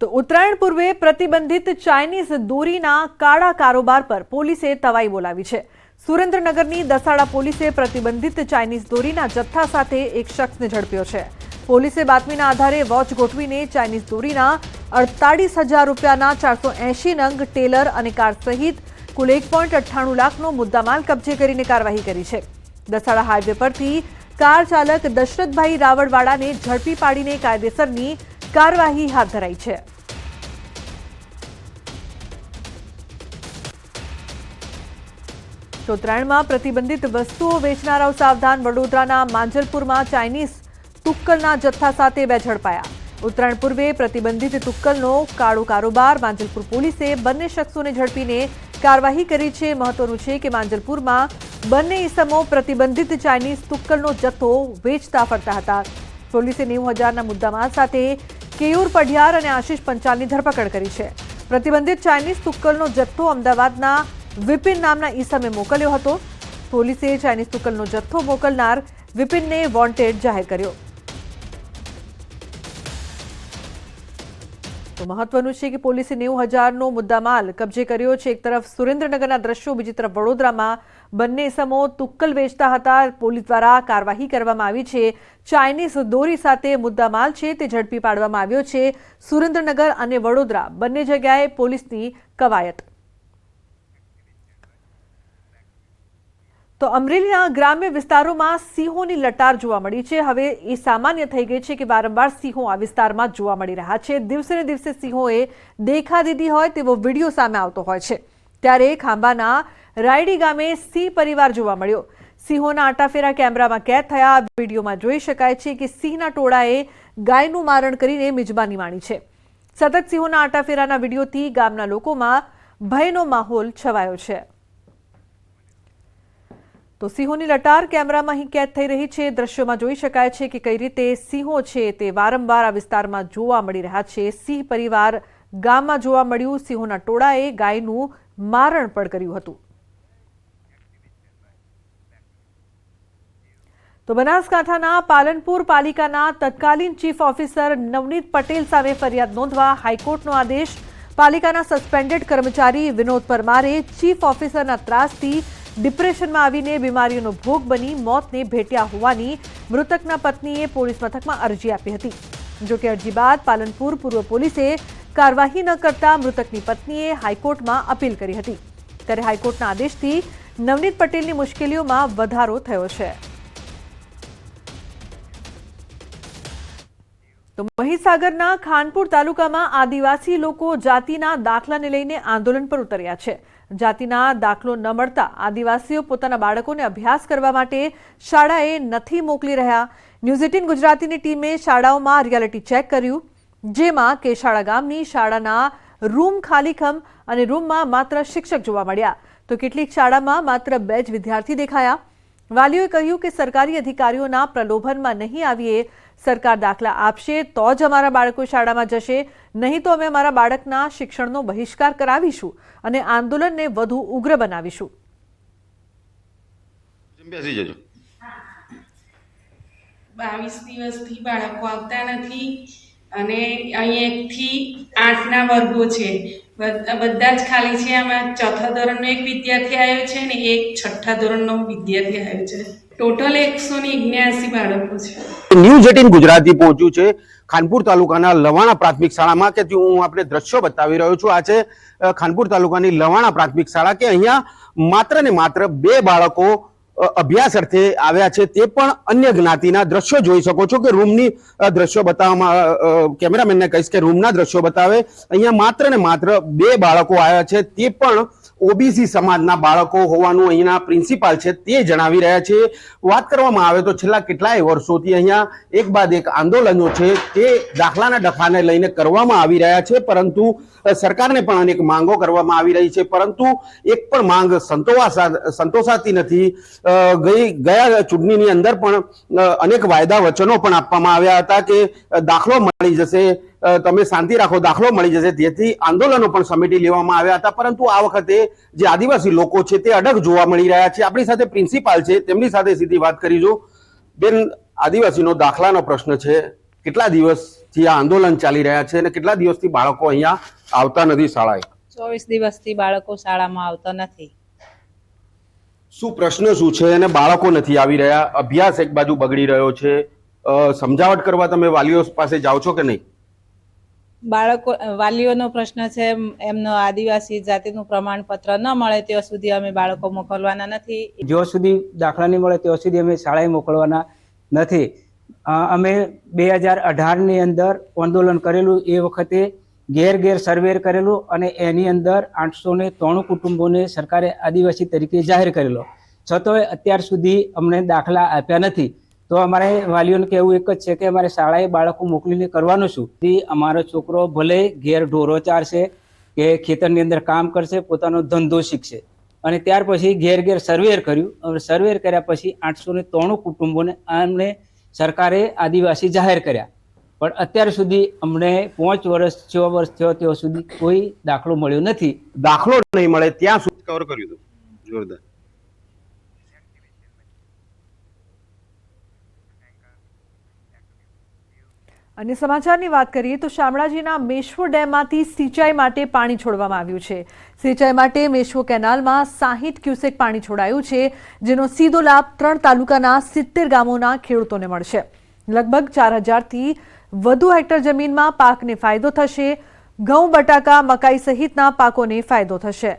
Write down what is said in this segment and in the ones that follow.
તો ઉત્તરાયણ પૂર્વે પ્રતિબંધિત ચાઇનીઝ દોરીના કાળા કારોબાર પર પોલીસે તવાઈ બોલાવી છે. સુરેન્દ્રનગરની દસાડા પોલીસે પ્રતિબંધિત ચાઇનીઝ દોરીના જથ્થા સાથે એક શખ્સને ઝડપ્યો છે. પોલીસે બાતમીના આધારે વોચ ગોઠવીને ચાઇનીઝ દોરીના અડતાળીસ હજાર રૂપિયાના ચારસો એંશી નંગ ટેલર અને કાર સહિત કુલ એક પોઈન્ટ અઠ્ઠાણું લાખનો મુદ્દામાલ કબજે કરીને કાર્યવાહી કરી છે. દસાડા હાઈવે પરથી કાર ચાલક દશરથભાઈ રાવળવાળાને ઝડપી પાડીને કાયદેસરની કાર્યવાહી હાથ ધરાઈ છે. ઉત્તરાયણમાં પ્રતિબંધિત વસ્તુઓ વેચનારાઓ સાવધાન, વડોદરાના માંજલપુરમાં ચાઇનીઝ તુક્કલના જથ્થા સાથે બે ઝડપાયા ઉત્તરાયણ પૂર્વે પ્રતિબંધિત તુક્કલનો કાળો કારોબાર માંજલપુર પોલીસે બંને શખ્સોને ઝડપીને કાર્યવાહી કરી છે. મહત્વનું છે કે માંજલપુરમાં બંને ઇસમો પ્રતિબંધિત ચાઇનીઝ તુક્કલનો જથ્થો વેચતા ફરતા હતા. પોલીસે નેવું હજારના મુદ્દામાલ સાથે કેયુર પઢિયાર અને આશિષ પંચાલની ધરપકડ કરી છે. પ્રતિબંધિત ચાઇનીઝ તુક્કલનો જથ્થો અમદાવાદના વિપિન નામના ઈસમે મોકલ્યો હતો. પોલીસે ચાઇનીઝ તુક્કલનો જથ્થો મોકલનાર વિપિનને વોન્ટેડ જાહેર કર્યો. તો મહત્વનું છે કે પોલીસે નેવું હજારનો મુદ્દામાલ કબજે કર્યો છે. એક તરફ સુરેન્દ્રનગરના દ્રશ્યો, બીજી તરફ વડોદરામાં બંને સમો તુક્કલ વેચતા હતા. પોલીસ દ્વારા કાર્યવાહી કરવામાં આવી છે. ચાઇનીઝ દોરી સાથે મુદ્દામાલ છે તે ઝડપી પાડવામાં આવ્યો છે. સુરેન્દ્રનગર અને વડોદરા બંને જગ્યાએ પોલીસની કવાયત. તો અમરેલીના ગ્રામ્ય વિસ્તારોમાં સિંહોની લટાર જોવા મળી છે. હવે એ સામાન્ય થઈ ગઈ છે કે વારંવાર સિંહો આ વિસ્તારમાં જોવા મળી રહ્યા છે. દિવસે ને દિવસે સિંહોએ દેખા દીધી હોય તેવો વીડિયો સામે આવતો હોય છે. ત્યારે ખાંભાના રાયડી ગામે સિંહ પરિવાર જોવા મળ્યો. સિંહોના આટાફેરા કેમેરામાં કેદ થયા. વિડીયોમાં જોઈ શકાય છે કે સિંહના ટોળાએ ગાયનું મારણ કરીને મિજબાની માણી છે. સતત સિંહોના આટાફેરાના વિડીયોથી ગામના લોકોમાં ભયનો માહોલ છવાયો છે. તો સિંહોની લટાર કેમેરામાં અહીં કેદ થઈ રહી છે. દ્રશ્યોમાં જોઈ શકાય છે કે કઈ રીતે સિંહો છે તે વારંવાર આ વિસ્તારમાં જોવા મળી રહ્યા છે. સિંહ પરિવાર ગામમાં જોવા મળ્યું. સિંહોના ટોળાએ ગાયનું મારણ પણ કર્યું હતું. તો બનાસકાંઠાના પાલનપુર પાલિકાના તત્કાલીન ચીફ ઓફિસર નવનીત પટેલ સામે ફરિયાદ નોંધવા હાઈકોર્ટનો આદેશ. પાલિકાના સસ્પેન્ડેડ કર્મચારી વિનોદ પરમારે ચીફ ઓફિસરના ત્રાસથી ડિપ્રેશનમાં આવીને બીમારીનો ભોગ બની મોતને ભેટ્યા હોવાની મૃતકના પત્નીએ પોલીસ મથકમાં અરજી આપી હતી. જોકે અરજી બાદ પાલનપુર પૂર્વ પોલીસે કાર્યવાહી ન કરતા મૃતકની પત્નીએ હાઈકોર્ટમાં અપીલ કરી હતી. ત્યારે હાઈકોર્ટના આદેશથી નવનીત પટેલની મુશ્કેલીઓમાં વધારો થયો છે. તો મહીસાગરના ખાનપુર તાલુકામાં આદિવાસી લોકો જાતિના દાખલાને લઈને આંદોલન પર ઉતર્યા છે. જાતિના દાખલો ન મળતા આદિવાસીઓ પોતાના બાળકોને અભ્યાસ કરવા માટે શાળાએ નથી મોકલી રહ્યા. ન્યૂઝ એટીન ગુજરાતીની ટીમે શાળાઓમાં રિયાલિટી ચેક કર્યું. જેમાં કેશાળા ગામની શાળાના રૂમ ખાલીખમ અને રૂમમાં માત્ર શિક્ષક જોવા મળ્યા. તો કેટલીક શાળામાં માત્ર બે જ વિદ્યાર્થી દેખાયા. વાલીઓએ કહ્યું કે સરકારી અધિકારીઓના પ્રલોભનમાં નહીં આવીએ સરકાર દાખલા આપશે તો જ અમારા બાળકો શાળામાં જશે. નહીં તો અમે અમારા બાળકના શિક્ષણનો બહિષ્કાર કરાવીશું અને આંદોલનને વધુ ઉગ્ર બનાવીશું. બાવીસ દિવસથી બાળકો આવતા નથી અને અહીં એકથી આઠના વર્ગો છે. બધા બધા જ ખાલી છે આમાં. ચોથા ધોરણનો એક વિદ્યાર્થી આવ્યો છે ને એક છઠ્ઠા ધોરણનો વિદ્યાર્થી આવ્યો છે. ટોટલ એકસો ને બાળકો છે. ન્યૂઝ એટીન ગુજરાતી પહોંચ્યું છે. ખાનપુર તાલુકાના લવાણા પ્રાથમિક શાળામાં કે હું આપણે દ્રશ્યો બતાવી રહ્યો છું, આ છે ખાનપુર તાલુકાની લવાણા પ્રાથમિક શાળા કે અહીંયા માત્ર ને માત્ર બે બાળકો અભ્યાસ અર્થે આવ્યા છે. તે પણ અન્ય જ્ઞાતિના દ્રશ્યો જોઈ શકો છો કે રૂમની દ્રશ્યો બતાવવામાં કેમેરામેનને કહીશ કે રૂમના દ્રશ્યો બતાવે. અહીંયા માત્ર ને માત્ર બે બાળકો આવ્યા છે. તે પણ ઓબીસી સમાજના બાળકો હોવાનું અહીંના પ્રિન્સિપાલ છે તે જણાવી રહ્યા છે. વાત કરવામાં આવે તો છેલ્લા કેટલાય વર્ષોથી અહીંયા એક બાદ એક આંદોલનો છે તે દાખલાના ડખાને લઈને કરવામાં આવી રહ્યા છે. પરંતુ સરકારને પણ અનેક માંગો કરવામાં આવી રહી છે. પરંતુ એક પણ માંગ સંતોષા સંતોષાતી નથી. ગઈ, ગયા ચૂંટણીની અંદર પણ અનેક વાયદા વચનો પણ આપવામાં આવ્યા હતા કે દાખલો મળી જશે તમે શાંતિ રાખો દાખલો મળી જશે. તેથી આંદોલનો પણ સમેટી લેવામાં આવ્યા હતા. પરંતુ આ વખતે જે આદિવાસી લોકો છે તે અડગ જોવા મળી રહ્યા છે. આપણી સાથે પ્રિન્સિપાલ છે. તેમની સાથે સીધી વાત કરીશું. બેન આદિવાસીનો દાખલાનો પ્રશ્ન છે. કેટલા દિવસથી આ આંદોલન ચાલી રહ્યા છે અને કેટલા દિવસથી બાળકો અહીંયા આવતા નથી શાળાએ? ચોવીસ દિવસથી બાળકો શાળામાં આવતા નથી. શું પ્રશ્ન શું છે અને બાળકો નથી આવી રહ્યા? અભ્યાસ એક બાજુ બગડી રહ્યો છે. સમજાવટ કરવા તમે વાલીઓ પાસે જાઓ છો કે નહીં? બાળકો, વાલીઓનો પ્રશ્ન છે એમ- એમનો આદિવાસી જાતિનું પ્રમાણપત્ર ન મળે ત્યાં સુધી અમે બાળકો મોકલવાના નથી. જ્યાં સુધી દાખલા નહીં મળે ત્યાં સુધી અમે શાળાએ મોકલવાના નથી. અમે બે હજાર અઢારની અંદર આંદોલન કરેલું એ વખતે ઘેર ઘેર સર્વેર કરેલું અને એની અંદર આઠસો ને ત્રાણું કુટુંબોને સરકારે આદિવાસી તરીકે જાહેર કરેલો. છતાંય અત્યાર સુધી અમને દાખલા આપ્યા નથી. તો અમારે વાલીઓને કહેવું એક જ છે કે અમારે શાળાએ બાળકો મોકલીને કરવાનું શું? અમારો છોકરો ભલે ઘેર ઢોરો ચારશે કે ખેતરની અંદર કામ કરશે, પોતાનો ધંધો શીખશે. અને ત્યાર પછી ઘેર ઘેર સર્વેર કર્યું. હવે સર્વેર કર્યા પછી આઠસો ને ત્રણું કુટુંબોને અમને સરકારે આદિવાસી જાહેર કર્યા. પણ અત્યાર સુધી અમને પાંચ વર્ષ, છ વર્ષ થયો ત્યાં સુધી કોઈ દાખલો મળ્યો નથી. દાખલો નહીં મળે, ત્યાં સુધી કવર કર્યું હતું જોરદાર. અને સમાચારની વાત કરીએ તો શામળાજીના મેશ્વો ડેમમાંથી સિંચાઈ માટે પાણી છોડવામાં આવ્યું છે. સિંચાઈ માટે મેશ્વો કેનાલમાં સાહીઠ ક્યુસેક પાણી છોડાયું છે, જેનો સીધો લાભ ત્રણ તાલુકાના સિત્તેર ગામોના ખેડૂતોને મળશે. લગભગ ચાર હજારથી વધુ હેક્ટર જમીનમાં પાકને ફાયદો થશે. ઘઉં, બટાકા, મકાઈ સહિતના પાકોને ફાયદો થશે.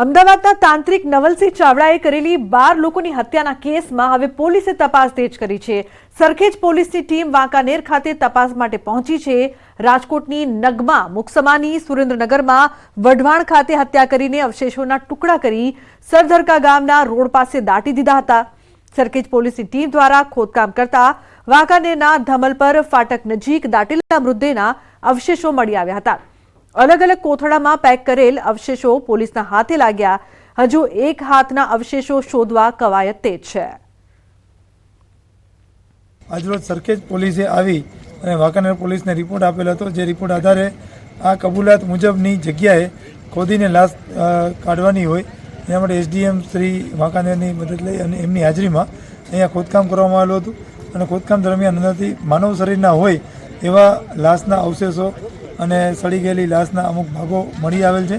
અમદાવાદના તાંત્રિક નવલસિંહ ચાવડાએ કરેલી બાર લોકોની હત્યાના કેસમાં હવે પોલીસે તપાસ તેજ કરી છે. સરખેજ પોલીસની ટીમ વાંકાનેર ખાતે તપાસ માટે પહોંચી છે. રાજકોટની નગમા, મુકસમાની, સુરેન્દ્રનગરમાં વઢવાણ ખાતે હત્યા કરીને અવશેષોના ટુકડા કરી સરધરકા ગામના રોડ પાસે દાટી દીધા હતા. સરખેજ પોલીસની ટીમ દ્વારા ખોદકામ કરતા વાંકાનેરના ધમલપર ફાટક નજીક દાટેલા મૃતદેહના અવશેષો મળી આવ્યા હતા. અલગ અલગ કોથળામાં પેક કરેલ અવશેષો પોલીસના હાથે લાગ્યા. હજુ એક હાથના અવશેષો શોધવા કવાયત તેજ છે. આજરોજ સરખેજ પોલીસે આવી અને વાંકાનેર પોલીસને રિપોર્ટ આપેલો હતો. જે રિપોર્ટ આધારે આ કબૂલાત મુજબની જગ્યાએ ખોદીને લાશ કાઢવાની હોય, એના માટે એસડીએમ શ્રી વાંકાનેરની મદદ લઈ અને એમની હાજરીમાં અહીંયા ખોદકામ કરવામાં આવેલું હતું. અને ખોદકામ દરમિયાન અંદરથી માનવ શરીરના હોય એવા લાશના અવશેષો અને સડી ગયેલી લાશના અમુક ભાગો મળી આવેલ છે.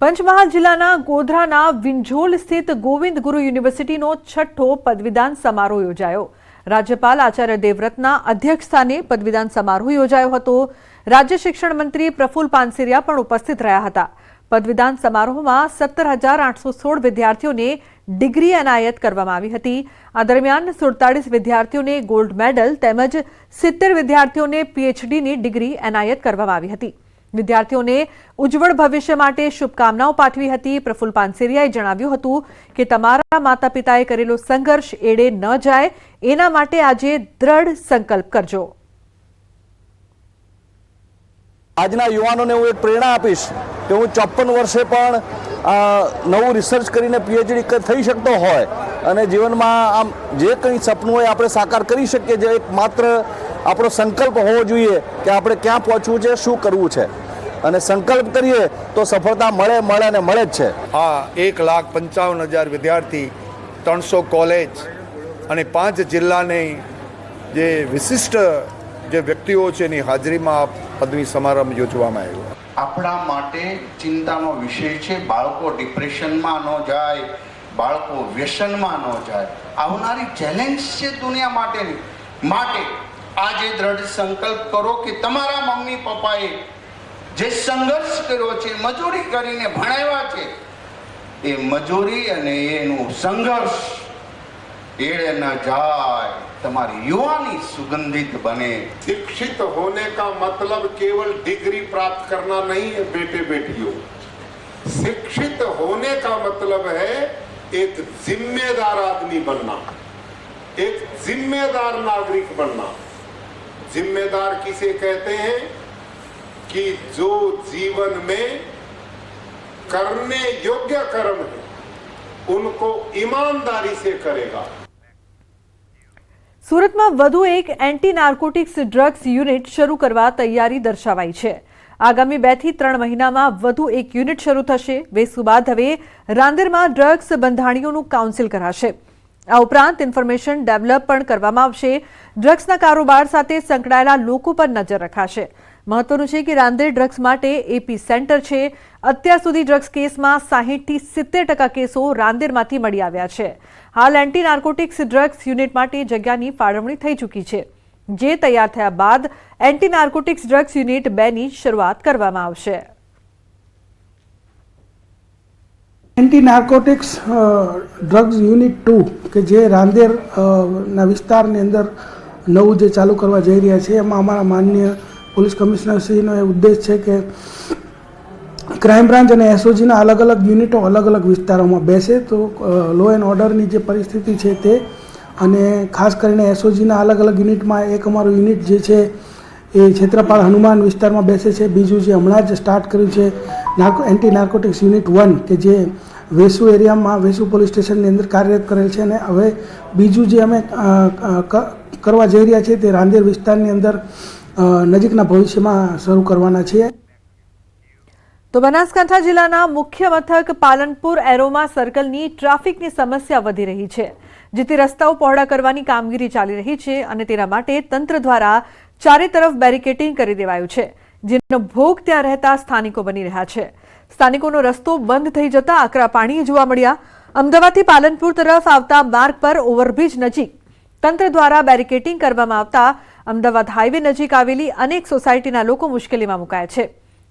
પંચમહાલ જિલ્લાના ગોધરાના વિંઝોલ સ્થિત ગોવિંદ ગુરુ યુનિવર્સિટીનો છઠ્ઠો પદવીદાન સમારોહ યોજાયો. રાજ્યપાલ આચાર્ય દેવવ્રતના અધ્યક્ષસ્થાને પદવીદાન સમારોહ યોજાયો હતો. રાજ્ય શિક્ષણ મંત્રી પ્રફુલ પાનસેરિયા પણ ઉપસ્થિત રહ્યા હતા. પદવીદાન સમારોહમાં સત્તર હજાર આઠસો સોળ વિદ્યાર્થીઓને ડિગ્રી એનાયત કરવામાં આવી હતી. આ દરમિયાન સુડતાળીસ વિદ્યાર્થીઓને ગોલ્ડ મેડલ તેમજ સિત્તેર વિદ્યાર્થીઓને પીએચડીની ડિગ્રી એનાયત કરવામાં આવી હતી. વિદ્યાર્થીઓને ઉજ્જવળ ભવિષ્ય માટે શુભકામનાઓ પાઠવી હતી. પ્રફુલ પાનસેરિયાએ જણાવ્યું હતું કે તમારા માતા પિતાએ કરેલો સંઘર્ષ એડે ન જાય. એના માટે આજે દ્રઢ સંકલ્પ કરજો. આજના યુવાનોને હું એક પ્રેરણા આપીશ કે હું ચોપન વર્ષે પણ નવું રિસર્ચ કરીને પીએચડી થઈ શકતો હોય અને જીવનમાં આમ જે કંઈ સપનું હોય આપણે સાકાર કરી શકીએ, જે એક માત્ર આપણો સંકલ્પ હોવો જોઈએ કે આપણે ક્યાં પહોંચવું છે, શું કરવું છે. અને સંકલ્પ કરીએ તો સફળતા મળે મળે અને મળે જ છે. આ એક લાખ પંચાવન હજાર વિદ્યાર્થી, ત્રણસો કોલેજ અને પાંચ જિલ્લાની જે વિશિષ્ટ જે વ્યક્તિઓ છે એની હાજરીમાં પદવી સમારંભ યોજવામાં આવ્યો. આપણા માટે ચિંતાનો વિષય છે, બાળકો ડિપ્રેશનમાં ન જાય, બાળકો વ્યસનમાં ન જાય. આવનારી ચેલેન્જ છે દુનિયા માટેની. માટે આજે દ્રઢ સંકલ્પ કરો કે તમારા મમ્મી પપ્પાએ જે સંઘર્ષ કર્યો છે, મજૂરી કરીને ભણાવ્યા છે, એ મજૂરી અને એનું સંઘર્ષ એળે ન જાય. તમારી યુવાની સુગંધિત બને शिक्षित होने का मतलब केवल डिग्री प्राप्त करना नहीं है बेटे बेटियों शिक्षित होने का मतलब है एक जिम्मेदार आदमी बनना एक जिम्मेदार नागरिक बनना जिम्मेदार किसे कहते हैं कि जो जीवन में करने योग्य कर्म है उनको ईमानदारी से करेगा સુરતમાં વધુ એક એન્ટી નાર્કોટિક્સ ડ્રગ્સ યુનિટ શરૂ કરવા તૈયારી દર્શાવાઈ છે. આગામી બેથી ત્રણ મહિનામાં વધુ એક યુનિટ શરૂ થશે. વેસુ બાદ હવે રાંદેરમાં ડ્રગ્સ બંધાણીઓનું કાઉન્સિલ કરાશે. આ ઉપરાંત ઇન્ફોર્મેશન ડેવલપ પણ કરવામાં આવશે. ડ્રગ્સના કારોબાર સાથે સંકળાયેલા લોકો પર નજર રખાશે. મહત્વનું છે કે રાંદેર ડ્રગ્સ માટે એપી સેન્ટર છે. અત્યાર સુધી ડ્રગ્સ કેસમાં સાહીઠથી સિત્તેર ટકા કેસો રાંદેરમાંથી મળી આવ્યા છે. હાલ એન્ટી નાર્કોટિક્સ ડ્રગ્સ યુનિટ માટે જગ્યાની ફાળવણી થઈ ચૂકી છે. જે તૈયાર થયા બાદ એન્ટી નાર્કોટિક્સ ડ્રગ્સ યુનિટ બેની શરૂઆત કરવામાં આવશે. Anti narcotics drugs unit two, કે જે રાંદેર ના વિસ્તારની અંદર નવું જે ચાલુ કરવા જઈ રહ્યા છે, એમાં અમારા માનનીય પોલીસ કમિશનરશ્રીનો એ ઉદ્દેશ છે કે ક્રાઇમ બ્રાન્ચ અને એસઓજીના અલગ અલગ યુનિટો અલગ અલગ વિસ્તારોમાં બેસે તો લો એન્ડ ઓર્ડરની જે પરિસ્થિતિ છે તે અને ખાસ કરીને એસઓજીના અલગ અલગ યુનિટમાં એક અમારું યુનિટ જે છે એ છેત્રપાળ હનુમાન વિસ્તારમાં બેસે છે. બીજું જે હમણાં જ સ્ટાર્ટ કર્યું છે, narco anti narcotics unit one કે જે વેસુ એરિયામાં, વેસુ પોલીસ સ્ટેશનની અંદર કાર્યરત કરેલ છે અને હવે બીજું જે અમે કરવા જઈ રહ્યા છીએ તે રાંદેર વિસ્તારની અંદર નજીકના ભવિષ્યમાં શરૂ કરવાના છીએ. તો બનાસકાંઠા જિલ્લાના મુખ્ય મથક પાલનપુર એરોમા સર્કલની ટ્રાફિકની સમસ્યા વધી રહી છે, જેથી રસ્તાઓ પહોળા કરવાની કામગીરી ચાલી રહી છે અને તેના માટે તંત્ર દ્વારા ચારે તરફ બેરિકેટિંગ કરી દેવાયું છે, જેનો ભોગ ત્યાં રહેતા સ્થાનિકો બની રહ્યા છે. સ્થાનિકોનો રસ્તો બંધ થઈ જતા આકરા પાણી જોવા મળ્યા. અમદાવાદથી પાલનપુર તરફ આવતા માર્ગ પર ઓવરબ્રિજ નજીક તંત્ર દ્વારા બેરિકેટિંગ કરવામાં આવતા અમદાવાદ હાઈવે નજીક આવેલી અનેક સોસાયટીના લોકો મુશ્કેલીમાં મુકાયા છે.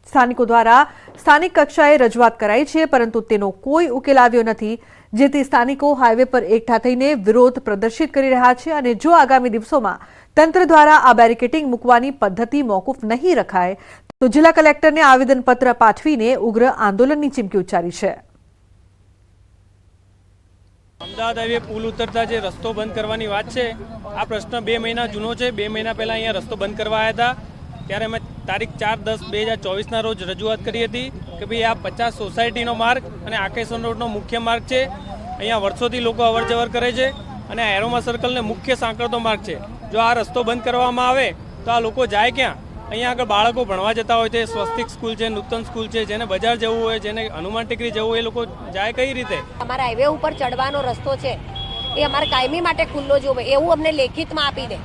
સ્થાનિકો દ્વારા સ્થાનિક કક્ષાએ રજૂઆત કરાઈ છે, પરંતુ તેનો કોઈ ઉકેલ આવ્યો નથી, જેથી સ્થાનિકો હાઈવે પર એકઠા થઈને વિરોધ પ્રદર્શિત કરી રહ્યા છે અને જો આગામી દિવસોમાં તંત્ર દ્વારા આ બેરિકેટિંગ મૂકવાની પદ્ધતિ મોકૂફ નહીં રખાય, તો જિલ્લા કલેક્ટરને આવેદનપત્ર પાઠવીને ઉગ્ર આંદોલનની ચીમકી ઉચ્ચારી છે. અમદાવાદ હાઈવે પુલ ઉતરતા જે રસ્તો બંધ કરવાની વાત છે, આ પ્રશ્ન બે મહિના જૂનો છે. બે મહિના પહેલાં અહીંયા રસ્તો બંધ કરવા આવ્યા હતા. ત્યારે અમે તારીખ ચાર દસ બે હજાર ચોવીસના રોજ રજૂઆત કરી હતી કે ભાઈ આ પચાસ સોસાયટીનો માર્ગ અને આકેશન રોડનો મુખ્ય માર્ગ છે. અહીંયા વર્ષોથી લોકો અવર જવર કરે છે અને એરોમા સર્કલને મુખ્ય સાંકળતો માર્ગ છે. જો આ રસ્તો બંધ કરવામાં આવે, તો આ લોકો જાય ક્યાં? અહીંયા આગળ બાળકો ભણવા જતા હોય છે સ્વસ્તિક સ્કૂલ છે નૂતન સ્કૂલ છે જેને બજાર જવું હોય જેને હનુમાન ટેકરી જવું હોય એ લોકો જાય કઈ રીતે? અમારા હાઈવે ઉપર ચડવાનો રસ્તો છે. એ અમારે કાયમી માટે ખુલ્લો જોવે એવું અમને લેખિતમાં આપી દે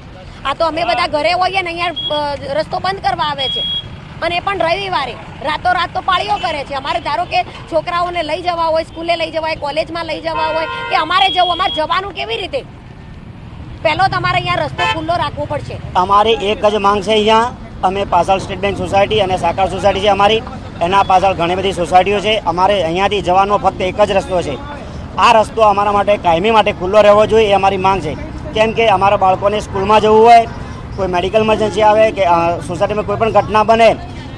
આ તો અમે બધા ઘરે હોઈએ ને અહીંયા રસ્તો બંધ કરવા આવે છે. અને એ પણ રવિવારે રાતો રાત તો પાળીઓ કરે છે. અમારે ધારો કે છોકરાઓને લઈ જવા હોય સ્કૂલે લઈ જવા હોય કોલેજમાં લઈ જવા હોય કે અમારે જવું અમારે જવાનું કેવી રીતે? પહેલો તમારે અહીંયા રસ્તો ખુલ્લો રાખવો પડશે. અમારે એક જ માંગ છે અહીંયા અમે પાછળ સ્ટેટ બેંક સોસાયટી અને સાકાર સોસાયટી છે અમારી. એના પાછળ ઘણી બધી સોસાયટીઓ છે. અમારે અહીંયાથી જવાનો ફક્ત એક જ રસ્તો છે. આ રસ્તો અમારા માટે કાયમી માટે ખુલ્લો રહેવો જોઈએ એ અમારી માંગ છે. કેમ કે અમારા બાળકોને સ્કૂલમાં જવું હોય, કોઈ મેડિકલ ઇમરજન્સી આવે કે સોસાયટીમાં કોઈ પણ ઘટના બને,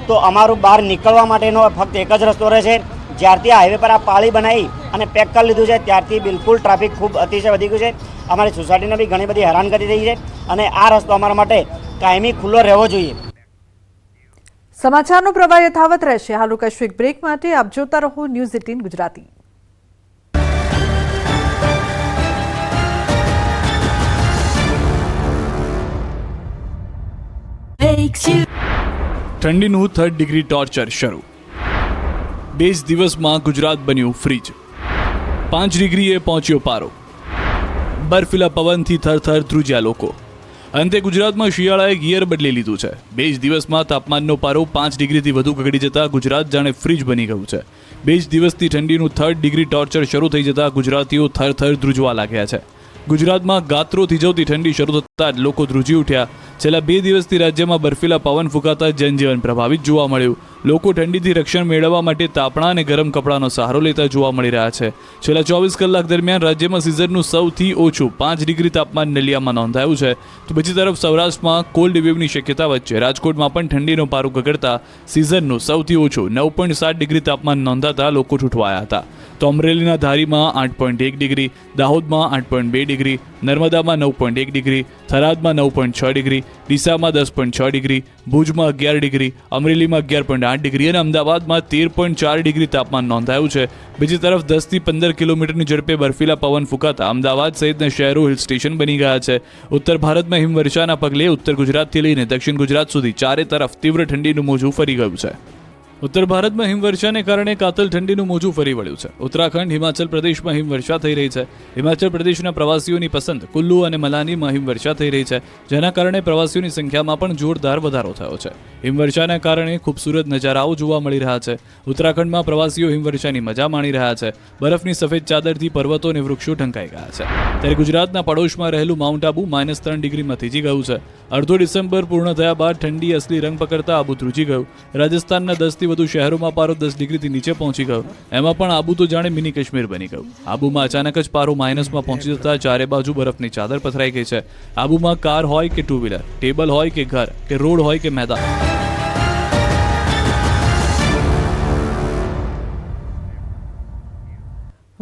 તો અમારું બહાર નીકળવા માટેનો ફક્ત એક જ રસ્તો રહે છે. જ્યારથી આ હાઈવે પર આ પાળી બનાવી અને પેક કરી લીધું છે, ત્યારથી બિલકુલ ટ્રાફિક ખૂબ અતિશય વધી ગયું છે. અમારી સોસાયટીને બી ઘણી બધી હેરાન કરી રહી છે અને આ રસ્તો અમારા માટે કાયમી ખુલ્લો રહેવો જોઈએ. સમાચારનો પ્રવાહ યથાવત રહેશે. હાલ કશ્વિક બ્રેક માટે આપ જોતા રહો ન્યૂઝ એટીન ગુજરાતી. ઠંડીનું થર્ડ ડિગ્રી ટોર્ચર શરૂ. બે જ દિવસમાં ગુજરાત બન્યું ફ્રીજ પાંચ ડિગ્રીએ પહોંચ્યો પારો. બર્ફીલા પવનથી થરથર ધ્રુજ્યા લોકો. અંતે ગુજરાતમાં શિયાળાએ ગિયર બદલી લીધું છે. બે જ દિવસમાં તાપમાનનો પારો પાંચ ડિગ્રીથી વધુ ગગડી જતા ગુજરાત જાણે ફ્રીજ બની ગયું છે. બે જ દિવસથી ઠંડીનું થર્ડ ડિગ્રી ટોર્ચર શરૂ થઈ જતા ગુજરાતીઓ થરથર ધ્રુજવા લાગ્યા છે. ગુજરાતમાં ગાત્રો થીજવતી ઠંડી શરૂ થતાં જ લોકો ધ્રુજી ઉઠ્યા. છેલ્લા બે દિવસથી રાજ્યમાં બર્ફીલા પવન ફૂંકાતા જનજીવન પ્રભાવિત જોવા મળ્યું. લોકો ઠંડીથી રક્ષણ મેળવવા માટે તાપણા અને ગરમ કપડાનો સહારો લેતા જોવા મળી રહ્યા છે. છેલ્લા ચોવીસ કલાક દરમિયાન રાજ્યમાં સિઝનનું સૌથી ઓછું પાંચ ડિગ્રી તાપમાન નલિયામાં નોંધાયું છે. તો બીજી તરફ સૌરાષ્ટ્રમાં કોલ્ડ વેવની શક્યતા વચ્ચે રાજકોટમાં પણ ઠંડીનો પારો ગગડતા સિઝનનું સૌથી ઓછું નવ પોઈન્ટ સાત ડિગ્રી તાપમાન નોંધાતા લોકો છૂટવાયા હતા. તો અમરેલીના ધારીમાં આઠ પોઈન્ટ એક ડિગ્રી, દાહોદમાં આઠ પોઈન્ટ બે ડિગ્રી, નર્મદામાં નવ પોઈન્ટ એક ડિગ્રી, થરાદમાં નવ પોઈન્ટ છ ડિગ્રી, ડીસામાં દસ પોઈન્ટ છ ડિગ્રી, ભુજમાં અગિયાર ડિગ્રી, અમરેલીમાં અગિયાર પોઈન્ટ આઠ ડિગ્રી અને અમદાવાદમાં તેર પોઈન્ટ ચાર ડિગ્રી તાપમાન નોંધાયું છે. બીજી તરફ દસથી પંદર કિલોમીટરની ઝડપે બર્ફીલા પવન ફૂંકાતા અમદાવાદ સહિતના શહેરો હિલ સ્ટેશન બની ગયા છે. ઉત્તર ભારતમાં હિમવર્ષાના પગલે ઉત્તર ગુજરાતથી લઈને દક્ષિણ ગુજરાત સુધી ચારે તરફ તીવ્ર ઠંડીનું મોજું ફરી ગયું છે. ઉત્તર ભારતમાં હિમવર્ષાને કારણે કાતલ ઠંડીનું મોજું ફરી વળ્યું છે. ઉત્તરાખંડ, હિમાચલ પ્રદેશમાં હિમવર્ષા થઈ રહી છે. હિમાચલ પ્રદેશના પ્રવાસીઓની પસંદ કુલ્લુ અને મલાનીમાં હિમવર્ષા થઈ રહી છે, જેના કારણે પ્રવાસીઓની સંખ્યામાં પણ જોરદાર વધારો થયો છે. હિમવર્ષાના કારણે ખૂબસૂરત નજારાઓ જોવા મળી રહ્યા છે. ઉત્તરાખંડમાં પ્રવાસીઓ હિમવર્ષાની મજા માણી રહ્યા છે. બરફની સફેદ ચાદરથી પર્વતો અને વૃક્ષો ઢંકાઈ ગયા છે. ત્યારે ગુજરાતના પડોશમાં રહેલું માઉન્ટ આબુ માઇનસ ત્રણ ડિગ્રીમાં થીજી ગયું છે. અડધો ડિસેમ્બર પૂર્ણ થયા બાદ ઠંડી અસલી રંગ પકડતા આબુ ધ્રુજી ગયું. રાજસ્થાનના દસથી વધુ શહેરોમાં પારો દસ ડિગ્રીથી નીચે પહોંચી ગયો. એમાં પણ આબુ તો જાણે મિની કાશ્મીર બની ગયું. આબુમાં અચાનક જ પારો માઇનસમાં પહોંચી જતા ચારે બાજુ બરફની ચાદર પથરાઈ ગઈ છે. આબુમાં કાર હોય કે ટુ વ્હીલર ટેબલ હોય કે ઘર, કે રોડ હોય કે મેદાન.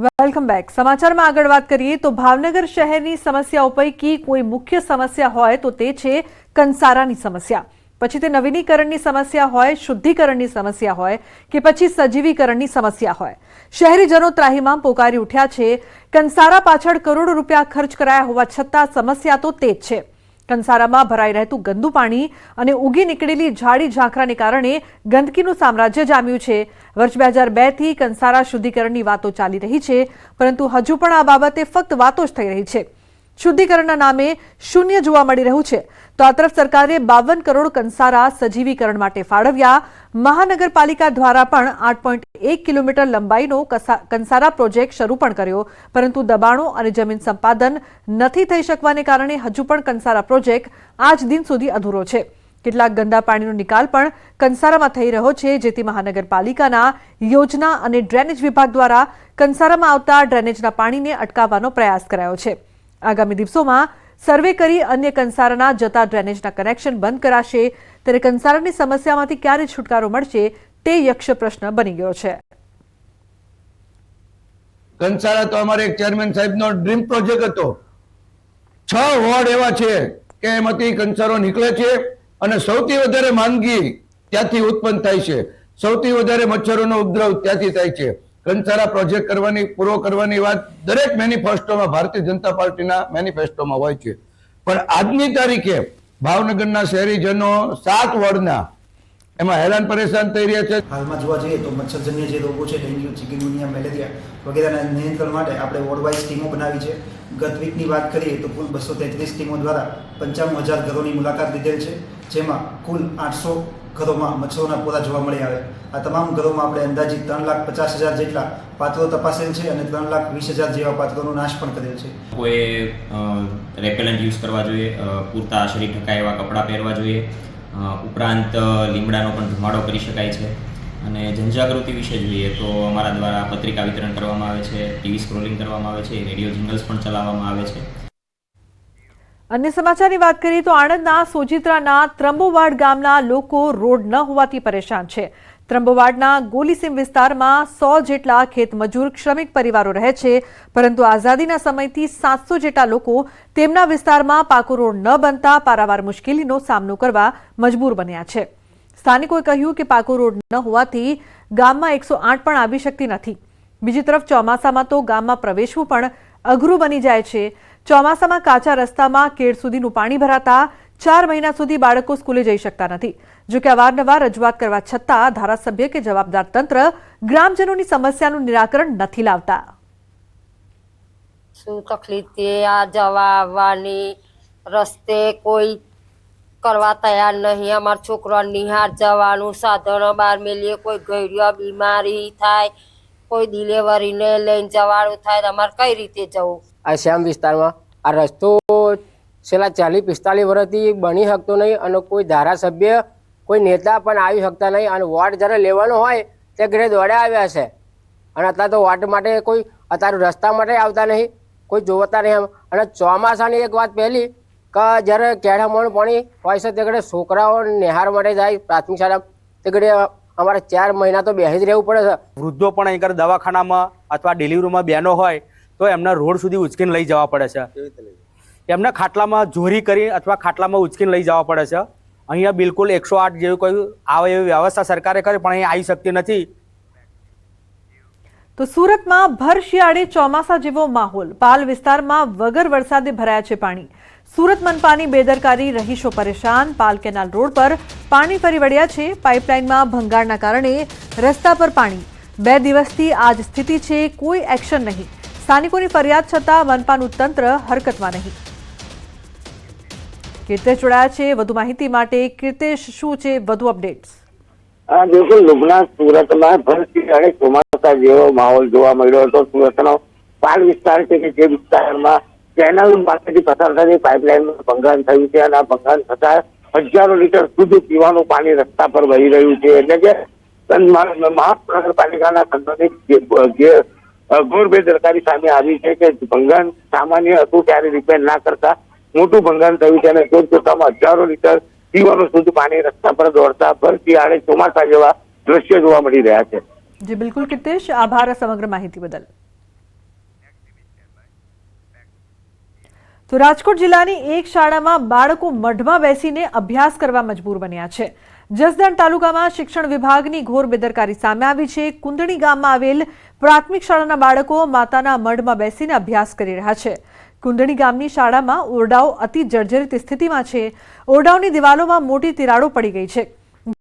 વેલકમ બેક સમાચારમાં આગળ વાત કરીએ તો ભાવનગર શહેરની સમસ્યાઓ પૈકી કોઈ મુખ્ય સમસ્યા હોય તો તે છે કંસારાની સમસ્યા. પછી તે નવીનીકરણની સમસ્યા હોય, શુદ્ધિકરણની સમસ્યા હોય કે પછી સજીવીકરણની સમસ્યા હોય. શહેરીજનો ત્રાહીમામ પોકારી ઉઠ્યા છે. કંસારા પાછળ કરોડો રૂપિયા ખર્ચ કરાયા હોવા છતાં સમસ્યા તો તે જ છે. કંસારામાં ભરાઈ રહેતું ગંદુ પાણી અને ઉગી નીકળેલી ઝાડી ઝાંખરાને કારણે ગંદકીનું સામ્રાજ્ય જામ્યું છે. વર્ષ બે હજાર બેથી કંસારા શુદ્ધિકરણની વાતો ચાલી રહી છે, પરંતુ હજુ પણ આ બાબતે ફક્ત વાતો જ થઈ રહી છે. શુદ્ધિકરણના નામે શૂન્ય જોવા મળી રહ્યું છે. તો આ તરફ સરકારે બાવન કરોડ કંસારા સજીવીકરણ માટે ફાળવ્યા. મહાનગરપાલિકા દ્વારા પણ આઠ પોઈન્ટ એક કિલોમીટર લંબાઈનો કસા- કંસારા પ્રોજેક્ટ શરૂ પણ કર્યો. પરંતુ દબાણો અને જમીન સંપાદન નથી થઈ શકવાને કારણે હજુ પણ કંસારા પ્રોજેક્ટ આજ દિન સુધી અધૂરો છે. કેટલાક ગંદા પાણીનો નિકાલ પણ કંસારામાં થઈ રહ્યો છે, જેથી મહાનગરપાલિકાના યોજના અને ડ્રેનેજ વિભાગ દ્વારા કંસારામાં આવતા ડ્રેનેજના પાણીને અટકાવવાનો પ્રયાસ કરાયો છે. આગામી દિવસોમાં સર્વે કરી અન્ય કંસારાના જતા ડ્રેનેજના કનેક્શન બંધ કરાશે. ત્યારે કંસારાની સમસ્યામાંથી ક્યારે છુટકારો મળશે તે યક્ષ પ્રશ્ન બની ગયો છે. કંસારા તો અમારે એક ચેરમેન સાહેબનો ડ્રીમ પ્રોજેક્ટ હતો. છ વોર્ડ એવા છે કે એમાંથી કંસારો નીકળે છે અને સૌથી વધારે માંદગી ત્યાંથી ઉત્પન્ન થાય છે. સૌથી વધારે મચ્છરોનો ઉપદ્રવ ત્યાંથી થાય છે. કંસારા પ્રોજેક્ટ કરવાની, પૂરો કરવાની વાત દરેક મેનિફેસ્ટોમાં ભારતીય જનતા પાર્ટીના મેનિફેસ્ટોમાં હોય છે. પણ આજની તારીખે ભાવનગરના શહેરીજનો સાત વોર્ડના એમાં હેરાન પરેશાન થઈ રહ્યા છે. હાલમાં જોવા જઈએ તો મચ્છરજન્ય જે રોગો છે, ડેન્ગ્યુ, ચિકનગુનિયા, મેલેરિયા વગેરેના નિયંત્રણ માટે આપણે વોર્ડ વાઇઝ ટીમો બનાવી છે. ગત વીકની વાત કરીએ તો કુલ બસો તેત્રીસ ટીમો દ્વારા પંચાણું હજાર ઘરોની મુલાકાત લીધેલ છે, જેમાં કુલ આઠસો ઘરોમાં મચ્છરોના પોરા જોવા મળી આવે. આ તમામ ઘરોમાં આપણે અંદાજિત ત્રણ લાખ પચાસ હજાર જેટલા પાત્રો તપાસેલ છે અને ત્રણ લાખ વીસ હજાર જેવા પાત્રોનો નાશ પણ કરેલ છે. કોઈ રેપેલન્ટ યુઝ કરવા જોઈએ પૂરતા શરીર ઢકાય એવા કપડાં પહેરવા જોઈએ ઉપરાંત લીમડાનો પણ ધુમાડો કરી શકાય છે. અને જનજાગૃતિ વિશે જોઈએ તો અમારા દ્વારા પત્રિકા વિતરણ કરવામાં આવે છે, ટીવી સ્ક્રોલિંગ કરવામાં આવે છે, રેડિયો જિંગલ્સ પણ ચલાવવામાં આવે છે. અન્ય સમાચારની વાત કરીએ તો આણંદના સોજિત્રાના ત્રંબોવાડ ગામના લોકો રોડ ન હોવાથી પરેશાન છે. ત્રંબોવાડના ગોલીસીમ વિસ્તારમાં સો જેટલા ખેતમજૂર શ્રમિક પરિવારો રહે છે, પરંતુ આઝાદીના સમયથી સાતસો જેટલા લોકો તેમના વિસ્તારમાં પાકો રોડ ન બનતા પારાવાર મુશ્કેલીનો સામનો કરવા મજબૂર બન્યા છે. સ્થાનિકોએ કહ્યું કે પાકો રોડ ન હોવાથી ગામમાં એકસો આઠ પણ આવી શકતી નથી. બીજી તરફ ચોમાસામાં તો ગામમાં પ્રવેશવું પણ અઘરું બની જાય છે. ચોમાસામાં કાચા રસ્તામાં કેળ સુધીનું પાણી ભરાતા ચાર મહિના સુધી બાળકો સ્કૂલે જઈ શકતા નથી. જો કે અવારનવાર રજૂઆત કરવા છતાં ધારાસભ્ય કે જવાબદાર તંત્ર ગ્રામજનોની સમસ્યાનું નિરાકરણ નથી લાવતા. શું તકલીફ છે? આ જવા આવવાની રસ્તે કોઈ કરવા તૈયાર નહીં. અમારા છોકરા નિહાર જવાનું, સાધનો બહાર મેલીએ, કોઈ ગયડિયા બીમારી થાય, કોઈ ડિલિવરીને લઈને જવાનું થાય. અમારે કઈ રીતે જવું? આ શ્યામ વિસ્તારમાં આ રસ્તો છેલ્લા ચાલીસ પિસ્તાલીસ વર્ષથી બની શકતો નહીં અને કોઈ ધારાસભ્ય, કોઈ નેતા પણ આવી શકતા નહીં અને વોર્ડ જ્યારે લેવાનો હોય તે ઘરે દોડે આવ્યા છે. અને અત્યારે તો વોર્ડ માટે કોઈ, અત્યારે રસ્તા માટે આવતા નહીં, કોઈ જોવતા નહીં અને ચોમાસાની એક વાત પહેલી, કે જ્યારે કેળામણ પાણી હોય છે તે ઘડે છોકરાઓ નિહાર માટે જાય પ્રાથમિક શાળા તે ઘડે અમારે ચાર મહિના તો બેસી જ રહેવું પડે છે. વૃદ્ધો પણ અહીં દવાખાનામાં અથવા ડિલિવરીમાં બહેનો હોય તો એમના રોડ સુધી ઉચકીને લઈ જવા પડે છે. એમના ખાટલામાં ઝોરી કરી અથવા ખાટલામાં ઉચકીને લઈ જવા પડે છે. અહીંયા બિલકુલ એકસો આઠ જેવી કોઈ આવે એવી વ્યવસ્થા સરકારે કરી પણ અહીં આવી શકતી નથી. તો સુરતમાં ભર શિયાળે ચોમાસા જેવો માહોલ. પાલ વિસ્તારમાં વગર વરસાદે ભરાયા છે પાણી. સુરત મનપાની બેદરકારી રહીશો પરેશાન. પાલ કેનાલ રોડ પર પાણી ફરી વળ્યા છે. પાઇપલાઇનમાં ભંગાણના કારણે રસ્તા પર પાણી. બે દિવસથી આ જ સ્થિતિ છે કોઈ એક્શન નહીં. સ્થાનિકોની ફરિયાદ છતાં મનપાનું તંત્ર હરકતમાં નહીં. કીર્તેશ જોડાયા છે. વધુ માહિતી માટે કીર્તેશ, શું છે? વધુ અપડેટ્સ. બિલકુલ. લુબના સુરતમાં ભરતી અને ચોમાસા જેવો માહોલ જોવા મળ્યો હતો. સુરતનો પાલ વિસ્તાર છે કે જે વિસ્તારમાં કેનાલ પાસેથી પસાર થતી પાઇપલાઇનમાં ભંગાણ થયું છે અને આ ભંગાણ થતા હજારો લીટર શુદ્ધ પીવાનું પાણી રસ્તા પર વહી રહ્યું છે. એટલે કે મહાનગરપાલિકાના જે ઘોર બેદરકારી સામે આવી છે કે ભંગાણ સામાન્ય હતું ત્યારે રિપેર ના કરતા. મોટું ભંગાણ થયું છે અને જોત હજારો લીટર પીવાનું શુદ્ધ પાણી રસ્તા પર દોડતા ભર શિયાળે ચોમાસા જેવા દ્રશ્યો જોવા મળી રહ્યા છે. જી, બિલકુલ કીર્તેશ, આભાર સમગ્ર માહિતી બદલ. તો રાજકોટ જિલ્લાની એક શાળામાં બાળકો મઢમાં બેસીને અભ્યાસ કરવા મજબૂર બન્યા છે. જસદણ તાલુકામાં શિક્ષણ વિભાગની ઘોર બેદરકારી સામે આવી છે. કુંદણી ગામમાં આવેલ પ્રાથમિક શાળાના બાળકો માતાના મઢમાં બેસીને અભ્યાસ કરી રહ્યા છે. કુંદણી ગામની શાળામાં ઓરડાઓ અતિ જર્જરિત સ્થિતિમાં છે. ઓરડાઓની દિવાલોમાં મોટી તિરાડો પડી ગઈ છે.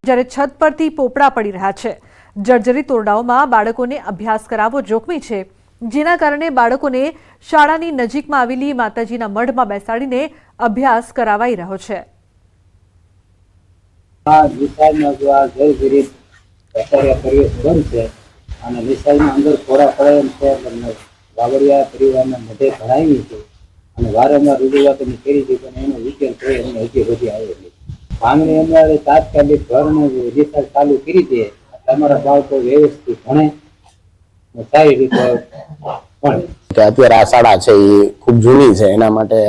જ્યારે છત પરથી પોપડા પડી રહ્યા છે. જર્જરિત ઓરડાઓમાં બાળકોને અભ્યાસ કરાવવો જોખમી છે. જેના કારણે બાળકોને શાળાની નજીકમાં આવેલી માતાજીના મઢમાં બેસાડીને અભ્યાસ કરાવાઈ રહ્યો છે. અને વિસ્તારમાં કરી માંગણી અમારે તાત્કાલિક ઘરને રિસર્ચ ચાલુ કરી છે, તમારા બાળકો વ્યવસ્થિત ભણે સારી રીતે અત્યારે આ શાળા છે, એ ખૂબ જૂની છે, એના માટે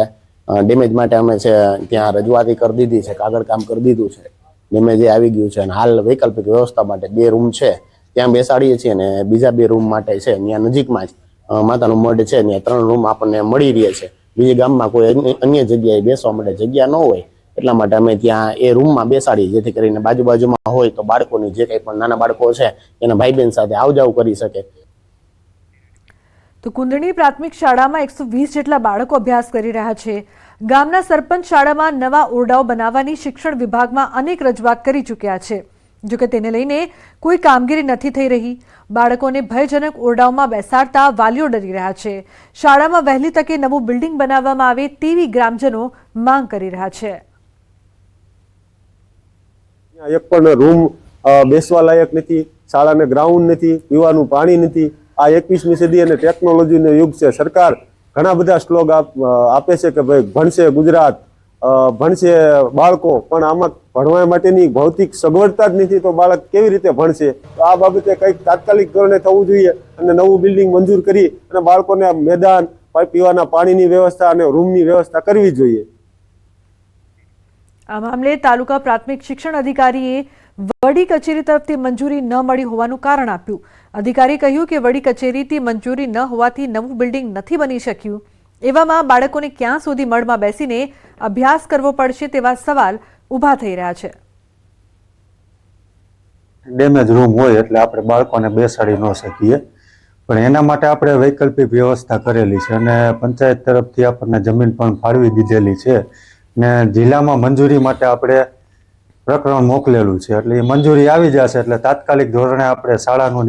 ડેમેજ માટે અમે છે, ત્યાં રજૂઆતી કરી દીધી છે, કાગળ કામ કરી દીધું છે. ડેમેજ જે આવી ગયું છે અને હાલ વૈકલ્પિક વ્યવસ્થા માટે બે રૂમ છે, ત્યાં બેસાડીએ છીએ અને બીજા બે રૂમ માટે છે ત્યાં નજીકમાં જ માતાનું મઢ છે ત્યાં ત્રણ રૂમ આપણને મળી રહે છે. બીજી ગામમાં કોઈ અન્ય- જગ્યાએ બેસવા માટે જગ્યા ન હોય, એટલા માટે અમે ત્યાં એ રૂમમાં બેસાડીએ, જેથી કરીને બાજુ બાજુમાં હોય તો બાળકોની જે કંઈ પણ નાના બાળકો છે, એના ભાઈ બહેન સાથે આવ જાવ કરી શકે. તો કુંદણી પ્રાથમિક શાળામાં એકસો વીસ જેટલા બાળકો અભ્યાસ કરી રહ્યા છે. ગામના સરપંચ શાળામાં નવા ઓરડાઓ બનાવવાની શિક્ષણ વિભાગમાં અનેક રજૂઆત કરી ચૂક્યા છે. જોકે તેને લઈને કોઈ કામગીરી નથી થઈ રહી. બાળકોને ભયજનક ઓરડાઓમાં બેસાડતા વાલીઓ ડરી રહ્યા છે. શાળામાં વહેલી તકે નવું બિલ્ડિંગ બનાવવામાં આવે તેવી ગ્રામજનો માંગ કરી રહ્યા છે. એક પણ રૂમ બેસવા લાયક નથી. શાળાને ગ્રાઉન્ડ નથી, પીવાનું પાણી નથી. આ એકવીસમી સદી અને ટેકનોલોજીનો યુગ છે. સરકાર ઘણા બધા શ્લોગ આપે છે કે ભાઈ ભણશે ગુજરાત ભણશે બાળકો, પણ આમાં ભણવા માટેની ભૌતિક સગવડતા જ નથી તો બાળક કેવી રીતે ભણશે? આ બાબતે કંઈક તાત્કાલિક ધોરણે થવું જોઈએ અને નવું બિલ્ડિંગ મંજૂર કરી અને બાળકોને મેદાન પીવાના પાણીની વ્યવસ્થા અને રૂમની વ્યવસ્થા કરવી જોઈએ. આ મામલે તાલુકા પ્રાથમિક શિક્ષણ અધિકારીએ વડી કચેરી તરફથી મંજૂરી ન મળી હોવાનું કારણ આપ્યું. અધિકારીએ કહ્યું કે વડી કચેરીથી મંજૂરી ન હોવાથી નવું બિલ્ડિંગ નથી બની શક્યું. એવામાં બાળકોને ક્યાં સુધી મળમાં બેસીને અભ્યાસ કરવો પડશે તેવા સવાલ ઊભા થઈ રહ્યા છે. ડેમેજ રૂમ હોય એટલે આપણે બાળકોને બેસાડી ન શકીએ. પણ એના માટે આપણે વૈકલ્પિક વ્યવસ્થા કરેલી છે અને પંચાયત તરફથી આપણને જમીન પણ ફાળવી દીધેલી છે. ને જિલ્લામાં મંજૂરી માટે આપણે પ્રકરણ મોકલેલું છે. એટલે એ મંજૂરી આવી જશે. એટલે તાત્કાલિક ધોરણે આપણે શાળાનું